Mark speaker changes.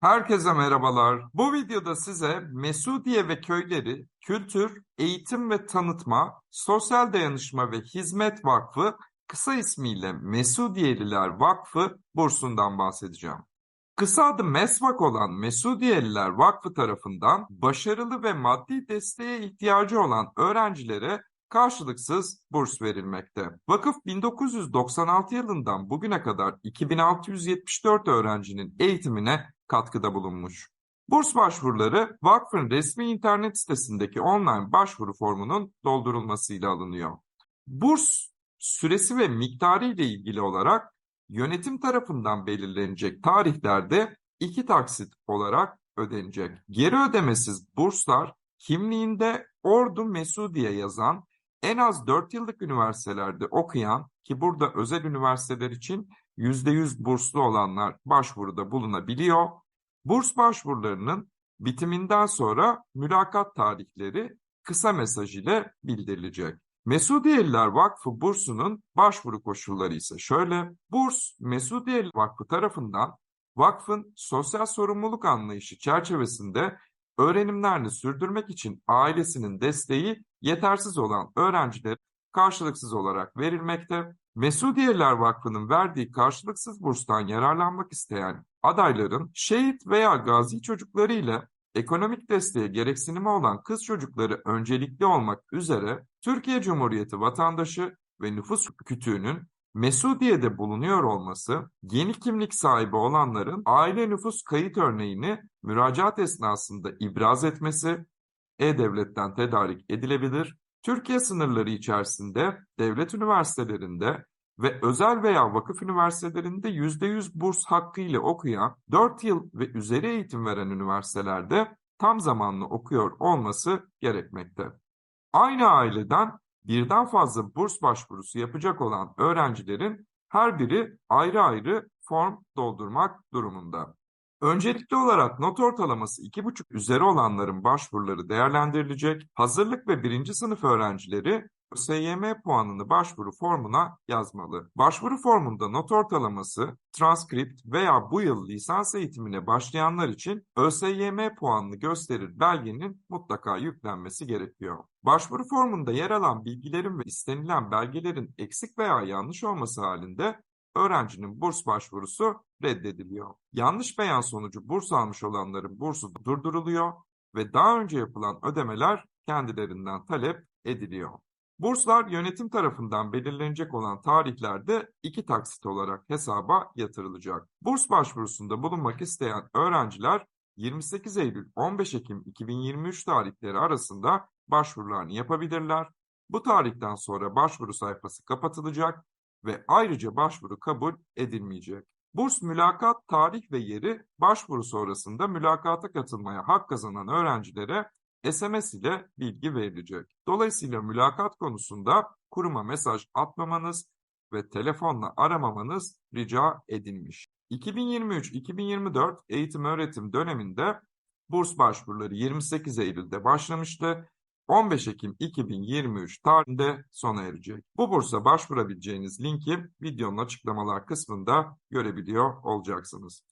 Speaker 1: Herkese merhabalar. Bu videoda size Mesudiye ve köyleri Kültür, Eğitim ve Tanıtma, Sosyal Dayanışma ve Hizmet Vakfı, kısa ismiyle Mesudiyeliler Vakfı bursundan bahsedeceğim. Kısa adı MESVAK olan Mesudiyeliler Vakfı tarafından başarılı ve maddi desteğe ihtiyacı olan öğrencilere karşılıksız burs verilmekte. Vakıf 1996 yılından bugüne kadar 2674 öğrencinin eğitimine katkıda bulunmuş. Burs başvuruları vakfın resmi internet sitesindeki online başvuru formunun doldurulmasıyla alınıyor. Burs süresi ve miktarı ile ilgili olarak yönetim tarafından belirlenecek tarihlerde iki taksit olarak ödenecek. Geri ödemesiz burslar kimliğinde Ordu Mesudiye yazan en az 4 yıllık üniversitelerde okuyan ki burada özel üniversiteler için %100 burslu olanlar başvuruda bulunabiliyor. Burs başvurularının bitiminden sonra mülakat tarihleri kısa mesaj ile bildirilecek. Mesudiyeliler Vakfı bursunun başvuru koşulları ise şöyle. Burs Mesudiyeli Vakfı tarafından vakfın sosyal sorumluluk anlayışı çerçevesinde öğrenimlerini sürdürmek için ailesinin desteği yetersiz olan öğrencilere karşılıksız olarak verilmekte. Mesudiyeliler Vakfı'nın verdiği karşılıksız burstan yararlanmak isteyen adayların şehit veya gazi çocukları ile ekonomik desteğe gereksinimi olan kız çocukları öncelikli olmak üzere Türkiye Cumhuriyeti vatandaşı ve nüfus kütüğünün Mesudiye'de bulunuyor olması, yeni kimlik sahibi olanların aile nüfus kayıt örneğini müracaat esnasında ibraz etmesi, E-Devlet'ten tedarik edilebilir. Türkiye sınırları içerisinde devlet üniversitelerinde ve özel veya vakıf üniversitelerinde %100 burs hakkı ile okuyan, 4 yıl ve üzeri eğitim veren üniversitelerde tam zamanlı okuyor olması gerekmekte. Aynı aileden birden fazla burs başvurusu yapacak olan öğrencilerin her biri ayrı ayrı form doldurmak durumunda. Öncelikli olarak not ortalaması 2,5 üzeri olanların başvuruları değerlendirilecek. Hazırlık ve birinci sınıf öğrencileri ÖSYM puanını başvuru formuna yazmalı. Başvuru formunda not ortalaması, transkript veya bu yıl lisans eğitimine başlayanlar için ÖSYM puanını gösterir belgenin mutlaka yüklenmesi gerekiyor. Başvuru formunda yer alan bilgilerin ve istenilen belgelerin eksik veya yanlış olması halinde öğrencinin burs başvurusu reddediliyor. Yanlış beyan sonucu burs almış olanların bursu durduruluyor ve daha önce yapılan ödemeler kendilerinden talep ediliyor. Burslar yönetim tarafından belirlenecek olan tarihlerde iki taksit olarak hesaba yatırılacak. Burs başvurusunda bulunmak isteyen öğrenciler 28 Eylül 15 Ekim 2023 tarihleri arasında başvurularını yapabilirler. Bu tarihten sonra başvuru sayfası kapatılacak ve ayrıca başvuru kabul edilmeyecek. Burs mülakat tarih ve yeri başvuru sonrasında mülakata katılmaya hak kazanan öğrencilere SMS ile bilgi verilecek. Dolayısıyla mülakat konusunda kuruma mesaj atmamanız ve telefonla aramamanız rica edilmiş. 2023-2024 eğitim öğretim döneminde burs başvuruları 28 Eylül'de başlamıştı. 15 Ekim 2023 tarihinde sona erecek. Bu bursa başvurabileceğiniz linki videonun açıklamalar kısmında görebiliyor olacaksınız.